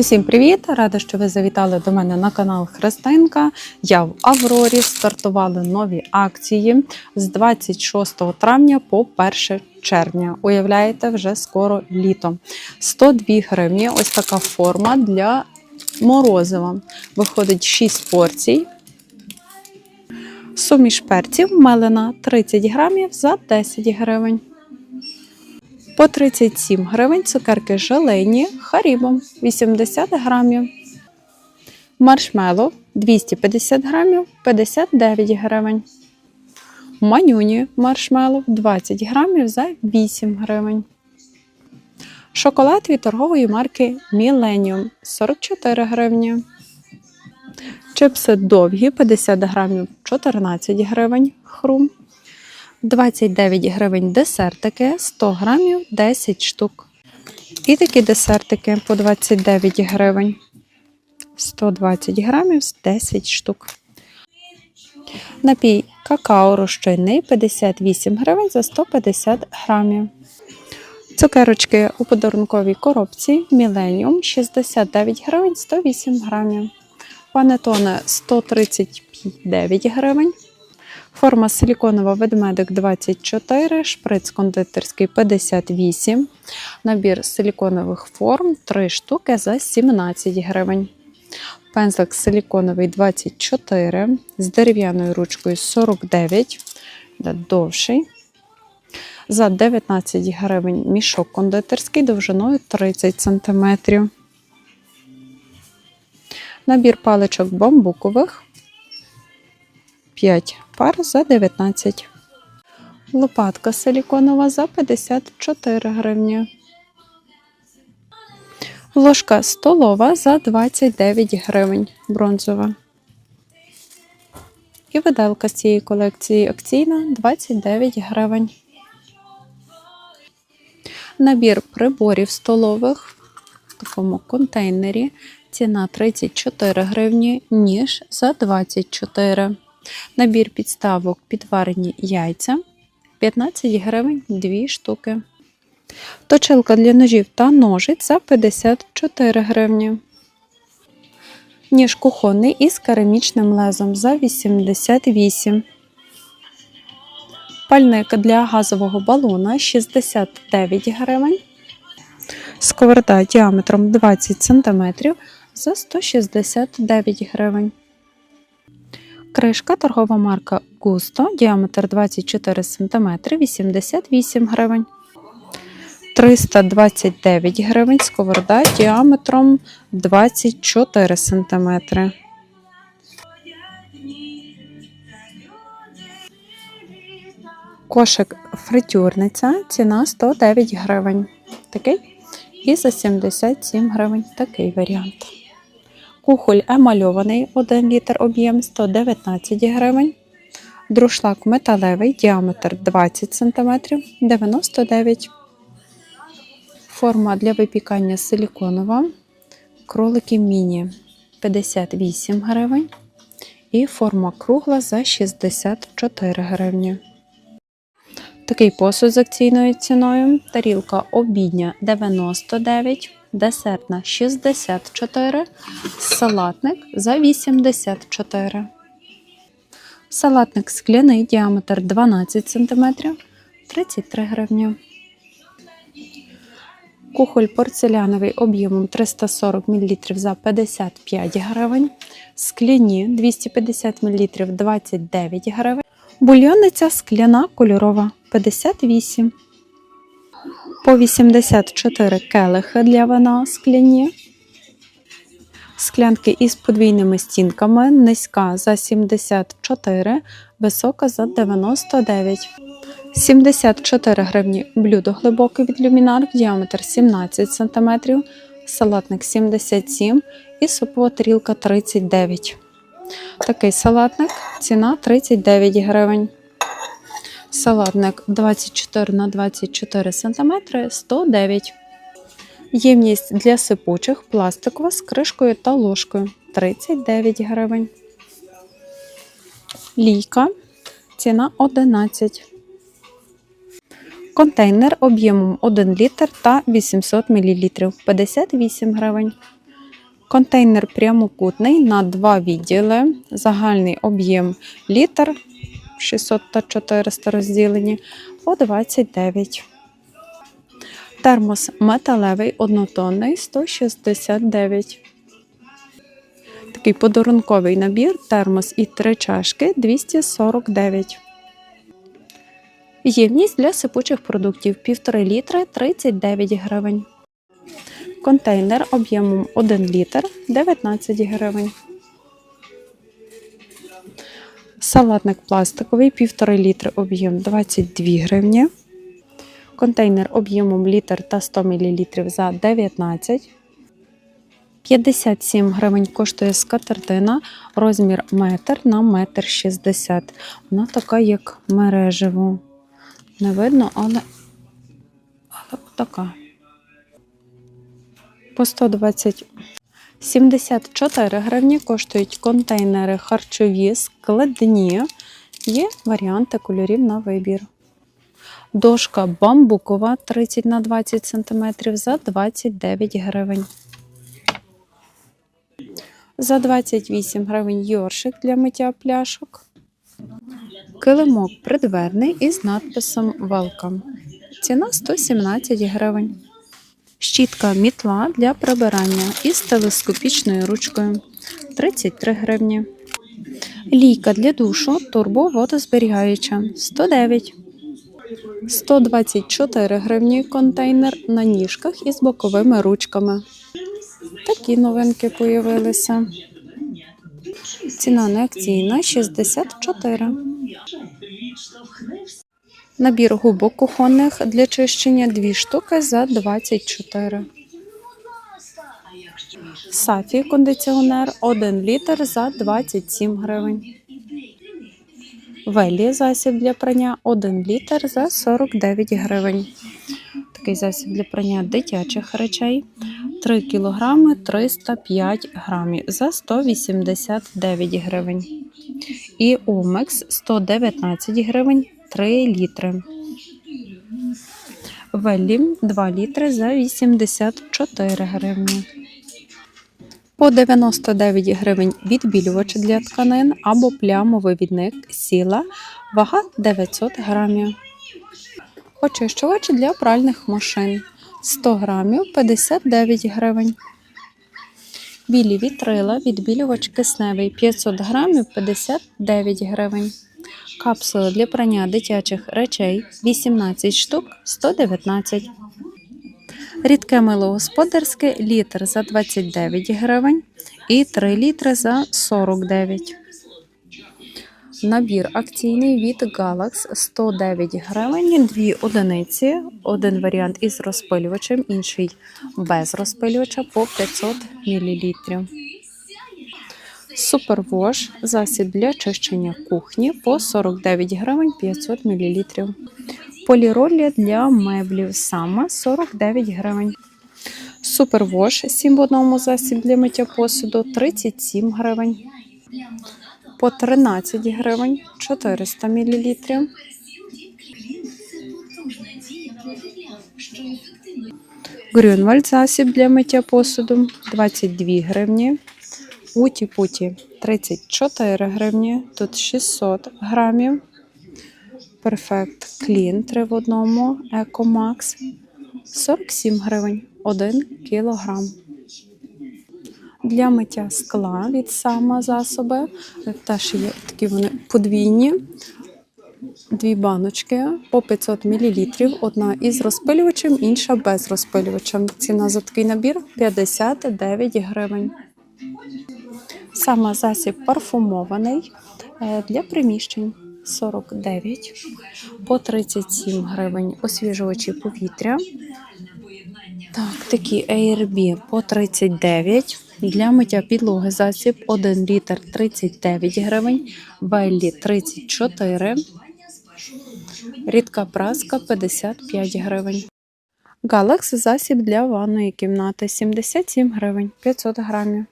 Усім привіт! Рада, що ви завітали до мене на канал Христинка. Я в Аврорі. Стартували нові акції з 26 травня по 1 червня. Уявляєте, вже скоро літо. 102 гривні. Ось така форма для морозива. Виходить 6 порцій. Суміш перців мелена 30 грамів за 10 гривень. По 37 гривень цукерки желейні харібом 80 грамів. Маршмеллоу 250 грамів 59 гривень. Манюні маршмеллоу 20 грамів за 8 гривень. Шоколад від торгової марки Millennium 44 гривні. Чипси довгі 50 грамів 14 гривень. Хрум. 29 гривень десертики, 100 грамів 10 штук. І такі десертики по 29 гривень. 120 грамів 10 штук. Напій какао розчинний 58 гривень за 150 грамів. Цукерочки у подарунковій коробці Millennium 69 гривень 108 грамів. Панетоне 139 гривень. Форма силіконова ведмедик 24, шприц кондитерський 58, набір силіконових форм 3 штуки за 17 гривень. Пензлик силіконовий 24, з дерев'яною ручкою 49, довший. За 19 гривень мішок кондитерський довжиною 30 см. Набір паличок бамбукових 5 пар за 19. Лопатка силіконова за 54 гривні. Ложка столова за 29 гривень бронзова. І виделка з цієї колекції акційна 29 гривень. Набір приборів столових в такому контейнері. Ціна 34 гривні, ніж за 24 Набір підставок підварені яйця 15 гривень 2 штуки. Точилка для ножів та ножиць за 54 гривні. Ніж кухонний із керамічним лезом за 88. Пальник для газового балона 69 гривень. Сковорода діаметром 20 см за 169 гривень. Кришка торгова марка Густо, діаметр 24 см 88 гривень. 329 гривень сковорода діаметром 24 см. Кошик фритюрниця, ціна 109 гривень. Такий. І за 77 гривень такий варіант. Кухоль емальований 1 літр об'єм 119 гривень. Друшлак металевий, діаметр 20 см 99 Форма для випікання силіконова. Кролики міні 58 гривень. І форма кругла за 64 гривні. Такий посуд з акційною ціною. Тарілка обідня 99 десертна 64, салатник за 84. Салатник скляний діаметр 12 см 33 гривні. Кухоль порцеляновий об'ємом 340 мл за 55 гривень. Скляні 250 мл 29 гривень. Бульйонниця скляна кольорова 58 по 84 келихи для вина скляні. Склянки із подвійними стінками. Низька за 74, висока за 99. 74 гривні блюдо глибоке від люмінар, діаметр 17 см, салатник 77 і супова тарілка 39. Такий салатник, ціна 39 гривень. Салатник 24 на 24 см 109 Ємність для сипучих пластикова з кришкою та ложкою 39 гривень. Лійка. Ціна 11. Контейнер об'ємом 1 літр та 800 мл 58 гривень. Контейнер прямокутний на два відділи. Загальний об'єм літр 600 та 400 розділені по 29. Термос металевий однотонний 169. Такий подарунковий набір, термос і три чашки 249. Ємність для сипучих продуктів 1,5 літри 39 гривень. Контейнер об'ємом 1 літр 19 гривень. Салатник пластиковий 1,5 літри об'єм 22 гривні. Контейнер об'ємом літр та 100 мл за 19. 57 гривень коштує скатертина, розмір метр на метр 60. Вона така, як мережево. Не видно, але, але така. По 120 74 гривні коштують контейнери харчові, складні. Є варіанти кольорів на вибір. Дошка бамбукова 30 на 20 см за 29 гривень. За 28 гривень йоршик для миття пляшок. Килимок придверний із надписом Welcome. Ціна 117 гривень. Щітка мітла для прибирання із телескопічною ручкою 33 гривні. Лійка для душу турбоводозберігаюча 109. 124 гривні контейнер на ніжках із боковими ручками. Такі новинки появилися. Ціна неакційна 64. Набір губок кухонних для чищення 2 штуки за 24. Сафі кондиціонер 1 літр за 27 гривень. Велі засіб для прання 1 літр за 49 гривень. Такий засіб для прання дитячих речей 3 кг 305 грамів за 189 гривень. І Омекс 119 гривень 3 літри. Веллі 2 літри за 84 гривні. По 99 гривень відбілювач для тканин або плямовивідник сіла, вага 900 грамів. Очищувач для пральних машин 100 грамів 59 гривень. Білі вітрила, відбілювач кисневий 500 грамів 59 гривень. Капсули для прання дитячих речей 18 штук 119. Рідке мило господарське літр за 29 гривень і 3 літри за 49. Набір акційний від Galax 109 гривень, 2 одиниці, один варіант із розпилювачем, інший без розпилювача по 500 мл. Супервош засіб для чищення кухні по 49 гривень 500 мл. Поліролі для меблів саме 49 гривень. Супервош 7 в одному засіб для миття посуду 37 гривень. По 13 гривень 400 мл. Грюнвальд засіб для миття посуду 22 гривні. Уті-путі 34 гривні, тут 600 грамів. Перфект Клін 3 в одному, Екомакс 47 гривень 1 кілограм. Для миття скла від сама засоби. Теж є такі вони подвійні. Дві баночки по 500 мл. Одна із розпилювачем, інша без розпилювачем. Ціна за такий набір 59 гривень. Саме засіб парфумований е, для приміщень 49 по 37 гривень. Освіжувачі повітря. Так, такі ARB по 39. Для миття підлоги засіб 1 літр 39 гривень, Беллі 34, рідка праска 55 гривень. Галакс засіб для ванної кімнати 77 гривень 500 грамів.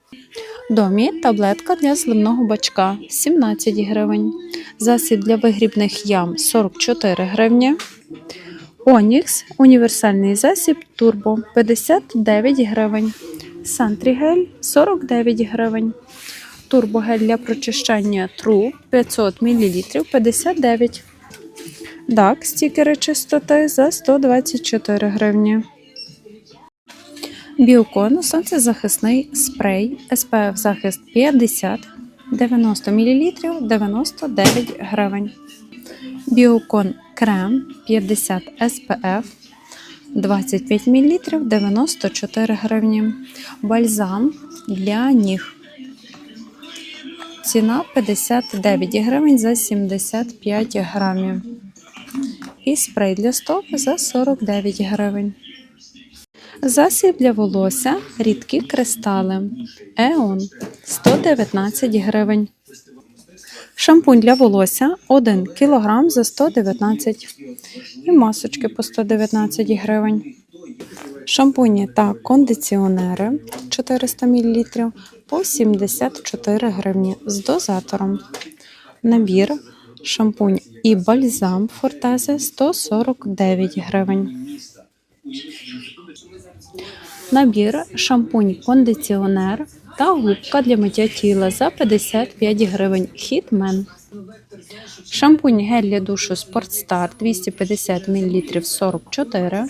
Домі таблетка для зливного бачка 17 гривень. Засіб для вигрібних ям 44 гривні. Онікс універсальний засіб турбо 59 гривень. Сантрігель 49 гривень. Турбогель для прочищання труб 500 мл 59. Так, стікери чистоти за 124 гривні. Біокон сонцезахисний спрей SPF захист 50 90 мл 99 гривень. Біокон крем 50 SPF 25 мл 94 гривні. Бальзам для ніг. Ціна 59 гривень за 75 грамів. І спрей для стоп за 49 гривень. Засіб для волосся рідкі кристали. Еон 119 гривень. Шампунь для волосся 1 кг за 119 і масочки по 119 гривень. Шампуні та кондиціонери 400 мл по 74 гривні з дозатором. Набір шампунь і бальзам Фортезе 149 гривень. Набір шампунь кондиціонер та губка для миття тіла за 55 гривень. Хітмен. Шампунь гель для душу Спортстар 250 мл 44.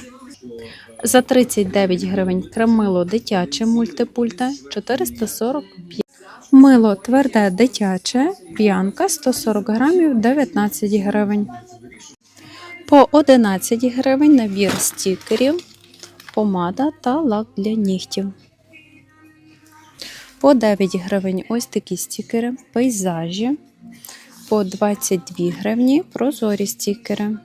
За 39 гривень кремило дитяче мультипульте 445. Мило тверде дитяче, п'янка 140 грамів 19 гривень. По 11 гривень набір стікерів, помада та лак для нігтів. По 9 гривень ось такі стікери, пейзажі. По 22 гривні прозорі стікери.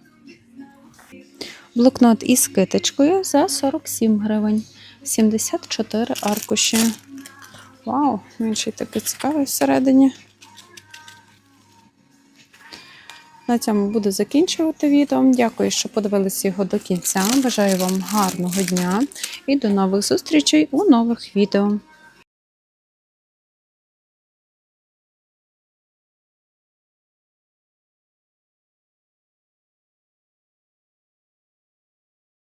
Блокнот із китичкою за 47 гривень. 74 аркуші. Вау, він ще й такий цікавий всередині. На цьому буду закінчувати відео. Дякую, що подивилися його до кінця. Бажаю вам гарного дня і до нових зустрічей у нових відео.